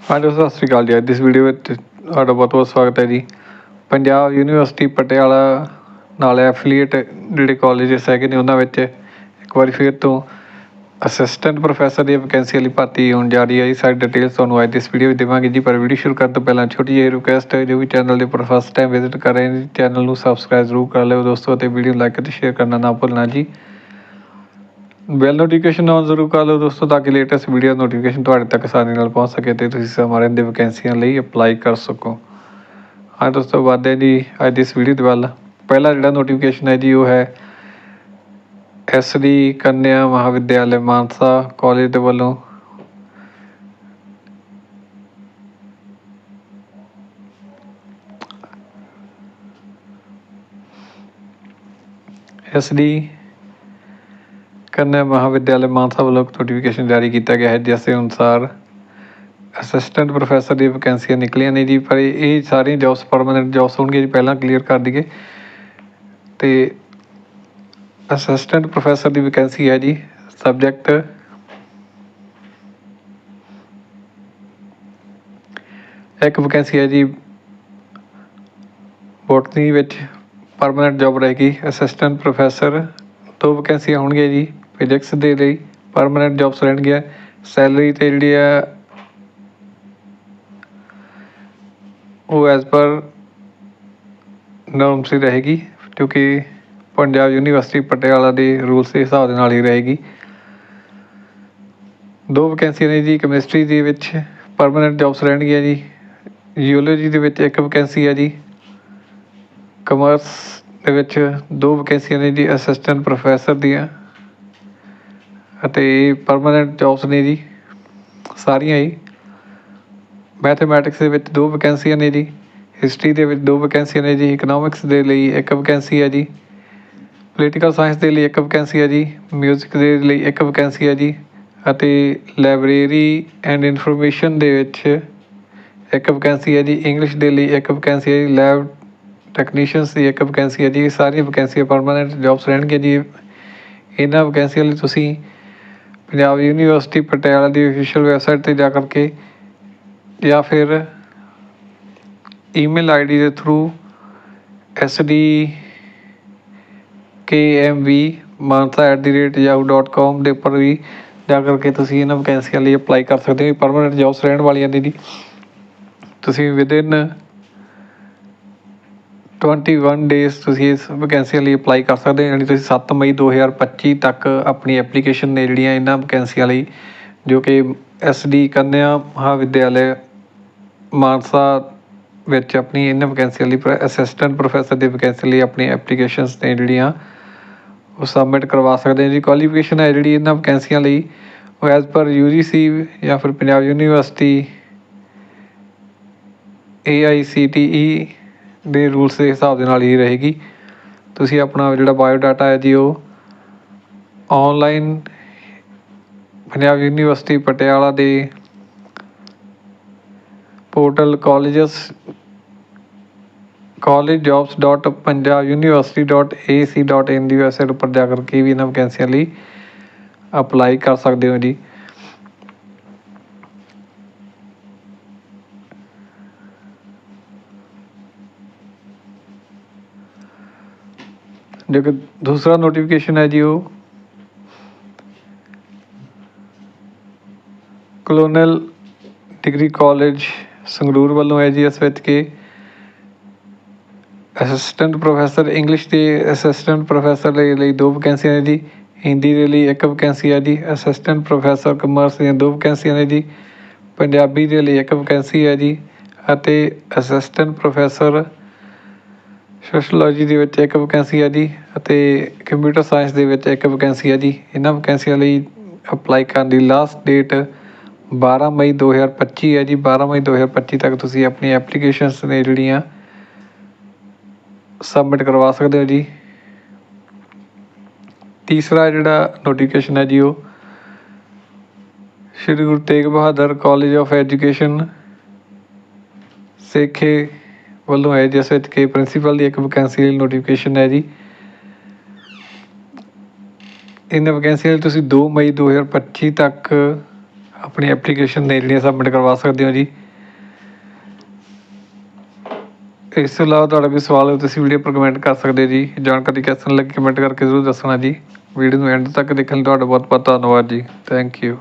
ਹਾਂਜੀ, ਸਤਿ ਸ਼੍ਰੀ ਅਕਾਲ ਜੀ। ਅੱਜ ਇਸ ਵੀਡੀਓ ਵਿੱਚ ਤੁਹਾਡਾ ਬਹੁਤ ਬਹੁਤ ਸਵਾਗਤ ਹੈ ਜੀ। ਪੰਜਾਬ ਯੂਨੀਵਰਸਿਟੀ ਪਟਿਆਲਾ ਨਾਲ ਐਫੀਲੀਏਟ ਜਿਹੜੇ ਕਾਲਜਸ ਹੈਗੇ ਨੇ, ਉਹਨਾਂ ਵਿੱਚ ਇੱਕ ਵਾਰੀ ਫਿਰ ਤੋਂ ਅਸਿਸਟੈਂਟ ਪ੍ਰੋਫੈਸਰ ਦੀ ਵੈਕੈਂਸੀ ਵਾਲੀ ਭਰਤੀ ਹੋਣ ਜਾ ਰਹੀ ਹੈ ਜੀ। ਸਾਰੀ ਡਿਟੇਲਸ ਤੁਹਾਨੂੰ ਅੱਜ ਇਸ ਵੀਡੀਓ ਵਿੱਚ ਦੇਵਾਂਗੇ ਜੀ। ਪਰ ਵੀਡੀਓ ਸ਼ੁਰੂ ਕਰਨ ਤੋਂ ਪਹਿਲਾਂ ਛੋਟੀ ਜਿਹੀ ਰਿਕੁਐਸਟ ਹੈ, ਜੋ ਵੀ ਚੈਨਲ ਦੇ ਉੱਪਰ ਫਸਟ ਟਾਈਮ ਵਿਜ਼ਿਟ ਕਰ ਰਹੇ ਨੇ ਚੈਨਲ ਨੂੰ ਸਬਸਕ੍ਰਾਈਬ ਜ਼ਰੂਰ ਕਰ ਲਿਓ। ਦੋਸਤੋ, ਅਤੇ ਵੀਡੀਓ ਲਾਈਕ ਅਤੇ ਸ਼ੇਅਰ ਕਰਨਾ ਨਾ ਭੁੱਲਣਾ ਜੀ। ਬੈਲ ਨੋਟੀਫਿਕੇਸ਼ਨ ਆਨ ਜ਼ਰੂਰ ਕਰ ਲਓ ਦੋਸਤੋ, ਤਾਂ ਕਿ ਲੇਟੈਸਟ ਵੀਡੀਓ ਨੋਟੀਫਿਕੇਸ਼ਨ ਤੁਹਾਡੇ ਤੱਕ ਆਸਾਨੀ ਨਾਲ ਪਹੁੰਚ ਸਕੇ ਤੇ ਤੁਸੀਂ ਸਮਾਰਨ ਦੇ ਵੈਕੈਂਸੀਆਂ ਲਈ ਅਪਲਾਈ ਕਰ ਸਕੋ। ਹਾਂ ਦੋਸਤੋ ਵਧਦੇ ਹਾਂ ਜੀ ਅੱਜ ਦੀ ਇਸ ਵੀਡੀਓ ਦੇ ਵੱਲ। ਪਹਿਲਾ ਜਿਹੜਾ ਨੋਟੀਫਿਕੇਸ਼ਨ ਹੈ ਜੀ, ਉਹ ਹੈ ਐਸ ਡੀ ਕੰਨਿਆ ਮਹਾਵਿਦਿਆਲੇ ਮਾਨਸਾ ਕਾਲਜ ਦੇ ਵੱਲੋਂ। ਐਸ ਡੀ ਕੰਨਿਆ ਮਹਾਵਿਦਿਆਲੇ ਮਾਨਸਾ ਵੱਲੋਂ ਨੋਟੀਫਿਕੇਸ਼ਨ ਜਾਰੀ ਕੀਤਾ ਗਿਆ ਹੈ, ਜਿਸ ਦੇ ਅਨੁਸਾਰ ਅਸਿਸਟੈਂਟ ਪ੍ਰੋਫੈਸਰ ਦੀ ਵੈਕੈਂਸੀਆਂ ਨਿਕਲੀਆਂ ਨੇ ਜੀ, ਪਰ ਇਹ ਇਹ ਸਾਰੀਆਂ ਜੌਬਸ ਪਰਮਨੈਂਟ ਜੌਬਸ ਹੋਣਗੀਆਂ ਜੀ, ਪਹਿਲਾਂ ਕਲੀਅਰ ਕਰ ਦਈਏ। ਤੇ ਅਸਿਸਟੈਂਟ ਪ੍ਰੋਫੈਸਰ ਦੀ ਵੈਕੈਂਸੀ ਹੈ ਜੀ ਸਬਜੈਕਟ ਇੱਕ ਵੈਕੈਂਸੀ ਹੈ ਜੀ ਬੋਟਨੀ ਵਿੱਚ ਪਰਮਨੈਂਟ ਜੌਬ ਰਹੇਗੀ। ਅਸਿਸਟੈਂਟ ਪ੍ਰੋਫੈਸਰ ਦੋ ਵੈਕੈਂਸੀਆਂ ਹੋਣਗੀਆਂ ਜੀ। ਫਿਜ਼ਿਕਸ ਦੇ ਲਈ ਪਰਮਾਨੈਂਟ ਜੋਬਸ ਰਹਿਣਗੀਆਂ ਸੈਲਰੀ ਤੇ ਜਿਹੜੀ ਆ, ਉਹ ਐਜ਼ ਪਰ ਨੋਰਮਸ ਹੀ ਰਹੇਗੀ, ਕਿਉਂਕਿ ਪੰਜਾਬ ਯੂਨੀਵਰਸਿਟੀ ਪਟਿਆਲਾ ਦੇ ਰੂਲਸ ਦੇ ਹਿਸਾਬ ਦੇ ਨਾਲ ਹੀ ਰਹੇਗੀ। ਦੋ ਵੈਕੈਂਸੀਆਂ ਨੇ ਜੀ ਕੈਮਿਸਟਰੀ ਦੇ ਵਿੱਚ ਪਰਮਨੈਂਟ ਜੌਬਸ ਰਹਿਣਗੀਆਂ ਜੀ। ਜੀਓਲੋਜੀ ਦੇ ਵਿੱਚ ਇੱਕ ਵੈਕੈਂਸੀ ਹੈ ਜੀ। ਕਮਰਸ ਦੇ ਵਿੱਚ ਦੋ ਵੈਕੈਂਸੀਆਂ ਨੇ ਜੀ ਅਸਿਸਟੈਂਟ ਪ੍ਰੋਫੈਸਰ ਦੀਆਂ। ਅਤੇ ਪਰਮਾਨੈਂਟ ਜੋਬਸ ਨੇ ਜੀ, ਸਾਰੀਆਂ ਹੀ। ਮੈਥਮੈਟਿਕਸ ਦੇ ਵਿੱਚ ਦੋ ਵੈਕੈਂਸੀਆਂ ਨੇ ਜੀ ਹਿਸਟਰੀ ਦੇ ਵਿੱਚ ਦੋ ਵੈਕੈਂਸੀਆਂ ਨੇ ਜੀ ਇਕਨੋਮਿਕਸ ਦੇ ਲਈ ਇੱਕ ਵੈਕੈਂਸੀ ਹੈ ਜੀ ਪੋਲੀਟੀਕਲ ਸਾਇੰਸ ਦੇ ਲਈ ਇੱਕ ਵੈਕੈਂਸੀ ਹੈ ਜੀ ਮਿਊਜ਼ਿਕ ਦੇ ਲਈ ਇੱਕ ਵੈਕੈਂਸੀ ਹੈ ਜੀ, ਅਤੇ ਲਾਇਬ੍ਰੇਰੀ ਐਂਡ ਇਨਫੋਰਮੇਸ਼ਨ ਦੇ ਵਿੱਚ ਇੱਕ ਵੈਕੈਂਸੀ ਹੈ ਜੀ ਇੰਗਲਿਸ਼ ਦੇ ਲਈ ਇੱਕ ਵੈਕੈਂਸੀ ਹੈ ਜੀ ਲੈਬ ਟੈਕਨੀਸ਼ੀਅਨਸ ਦੀ ਇੱਕ ਵੈਕੈਂਸੀ ਹੈ ਜੀ, ਇਹ ਸਾਰੀਆਂ ਵੈਕੈਂਸੀਆਂ ਪਰਮਾਨੈਂਟ ਜੌਬਸ ਰਹਿਣਗੀਆਂ ਜੀ। ਇਹਨਾਂ ਵੈਕੈਂਸੀਆਂ ਲਈ ਤੁਸੀਂ ਪੰਜਾਬ ਯੂਨੀਵਰਸਿਟੀ ਪਟਿਆਲਾ ਦੀ ਅਫੀਸ਼ੀਅਲ ਵੈਬਸਾਈਟ ਤੇ ਜਾ ਕਰਕੇ ਜਾਂ ਫਿਰ ਈਮੇਲ ਆਈ ਡੀ ਦੇ through S D K M V ਮਾਨਤਾ at the rate yahoo dot com ਦੇ ਉੱਪਰ ਵੀ ਜਾ ਕਰਕੇ ਤੁਸੀਂ ਇਹਨਾਂ ਵੈਕੈਂਸੀਆਂ ਲਈ ਅਪਲਾਈ ਕਰ ਸਕਦੇ ਹੋ। ਪਰਮਾਨੈਂਟ ਜੋਬਸ ਰਹਿਣ ਵਾਲੀਆਂ ਨੇ ਜੀ। ਤੁਸੀਂ ਵਿਦਇਨ ਵਿਦਿਨ 21 ਡੇਜ਼ ਤੁਸੀਂ ਇਸ ਵੈਕੈਂਸੀਆਂ ਲਈ ਅਪਲਾਈ ਕਰ ਸਕਦੇ ਹੋ, ਯਾਨੀ ਤੁਸੀਂ ਸੱਤ ਮਈ 2025 ਤੱਕ ਆਪਣੀ ਐਪਲੀਕੇਸ਼ਨ ਨੇ ਜਿਹੜੀਆਂ ਇਹਨਾਂ ਵੈਕੈਂਸੀਆਂ ਲਈ ਜੋ ਕਿ ਐਸ ਡੀ ਕੰਨਿਆ ਮਹਾਵਿਦਿਆਲੇ ਮਾਨਸਾ ਵਿੱਚ ਆਪਣੀ ਇਹਨਾਂ ਵੈਕੈਂਸੀਆਂ ਲਈ ਅਸਿਸਟੈਂਟ ਪ੍ਰੋਫੈਸਰ ਦੀ ਵੈਕੈਂਸੀ ਲਈ ਆਪਣੀ ਐਪਲੀਕੇਸ਼ਨਸ ਨੇ ਜਿਹੜੀਆਂ, ਉਹ ਸਬਮਿਟ ਕਰਵਾ ਸਕਦੇ ਹੋ। ਜੀ ਕੁਆਲੀਫਿਕੇਸ਼ਨ ਹੈ ਜਿਹੜੀ ਇਹਨਾਂ ਵੈਕੈਂਸੀਆਂ ਲਈ ਉਹ ਐਜ਼ ਪਰ ਯੂਜੀਸੀ ਜਾਂ ਫਿਰ Punjab university A I C T E ਦੇ ਰੂਲਸ ਦੇ ਹਿਸਾਬ ਦੇ ਨਾਲ ਹੀ ਰਹੇਗੀ। ਤੁਸੀਂ ਆਪਣਾ ਜਿਹੜਾ ਬਾਇਓਡਾਟਾ ਹੈ ਜੀ, ਉਹ ਔਨਲਾਈਨ ਪੰਜਾਬ ਯੂਨੀਵਰਸਿਟੀ ਪਟਿਆਲਾ ਦੇ portal colleges college jobs dot Punjab university dot A C dot in the website ਉੱਪਰ ਜਾ ਕਰਕੇ ਵੀ ਇਹਨਾਂ ਵੈਕੈਂਸੀਆਂ ਲਈ ਅਪਲਾਈ ਕਰ ਸਕਦੇ ਹੋ ਜੀ। ਜੋ ਕਿ ਦੂਸਰਾ ਨੋਟੀਫਿਕੇਸ਼ਨ ਹੈ ਜੀ ਉਹ। ਕਲੋਨਲ ਡਿਗਰੀ ਕਾਲਜ ਸੰਗਰੂਰ ਵੱਲੋਂ ਹੈ ਜੀ ਇਸ ਵਿੱਚ ਕਿ ਅਸਿਸਟੈਂਟ ਪ੍ਰੋਫੈਸਰ ਇੰਗਲਿਸ਼ ਦੇ ਅਸਿਸਟੈਂਟ ਪ੍ਰੋਫੈਸਰ ਦੇ ਲਈ ਦੋ ਵੈਕੈਂਸੀਆਂ ਨੇ ਜੀ। ਹਿੰਦੀ ਦੇ ਲਈ ਇੱਕ ਵੈਕੈਂਸੀ ਹੈ ਜੀ। ਅਸਿਸਟੈਂਟ ਪ੍ਰੋਫੈਸਰ ਕਮਰਸ ਦੀਆਂ ਦੋ ਵੈਕੈਂਸੀਆਂ ਨੇ ਜੀ। ਪੰਜਾਬੀ ਦੇ ਲਈ ਇੱਕ ਵੈਕੈਂਸੀ ਹੈ ਜੀ। ਅਤੇ ਅਸਿਸਟੈਂਟ ਪ੍ਰੋਫੈਸਰ ਸੋਸ਼ਲੋਜੀ ਦੇ ਵਿੱਚ ਇੱਕ ਵੈਕੈਂਸੀ ਹੈ ਜੀ ਅਤੇ ਕੰਪਿਊਟਰ ਸਾਇੰਸ ਦੇ ਵਿੱਚ ਇੱਕ ਵੈਕੈਂਸੀ ਹੈ ਜੀ। ਇਹਨਾਂ ਵੈਕੈਂਸੀਆਂ ਲਈ ਅਪਲਾਈ ਕਰਨ ਦੀ ਲਾਸਟ ਡੇਟ 12 ਮਈ 2025 ਹੈ ਜੀ। 12 ਮਈ 2025 ਤੱਕ ਤੁਸੀਂ ਆਪਣੀ ਐਪਲੀਕੇਸ਼ਨਸ ਨੇ ਜਿਹੜੀਆਂ ਸਬਮਿਟ ਕਰਵਾ ਸਕਦੇ ਹੋ ਜੀ। ਤੀਸਰਾ ਜਿਹੜਾ ਨੋਟੀਫਿਕੇਸ਼ਨ ਹੈ ਜੀ ਉਹ Shri Guru Tegh Bahadur college of education Sekhe ਵੱਲੋਂ ਹੈ ਜਿਸ ਵਿੱਚ ਕਿ ਪ੍ਰਿੰਸੀਪਲ ਦੀ ਇੱਕ ਵੈਕੈਂਸੀ ਲਈ ਨੋਟੀਫਿਕੇਸ਼ਨ ਹੈ ਜੀ। ਇਹਨਾਂ ਵੈਕੈਂਸੀ ਲਈ ਤੁਸੀਂ 2 ਮਈ 2025 ਤੱਕ ਆਪਣੀ ਐਪਲੀਕੇਸ਼ਨ ਦੇ ਲਈ ਸਬਮਿਟ ਕਰਵਾ ਸਕਦੇ ਹੋ ਜੀ। ਇਸ ਤੋਂ ਇਲਾਵਾ ਤੁਹਾਡਾ ਕੋਈ ਸਵਾਲ ਹੈ ਤੁਸੀਂ ਵੀਡੀਓ ਪਰ ਕਮੈਂਟ ਕਰ ਸਕਦੇ ਹੋ ਜੀ। ਜਾਣਕਾਰੀ ਕਿਸ ਤਰ੍ਹਾਂ ਲੱਗੀ ਕਮੈਂਟ ਕਰਕੇ ਜ਼ਰੂਰ ਦੱਸਣਾ ਜੀ। ਵੀਡੀਓ ਨੂੰ ਐਂਡ ਤੱਕ ਦੇਖਣ ਲਈ ਤੁਹਾਡਾ ਬਹੁਤ ਬਹੁਤ ਧੰਨਵਾਦ ਜੀ। Thank you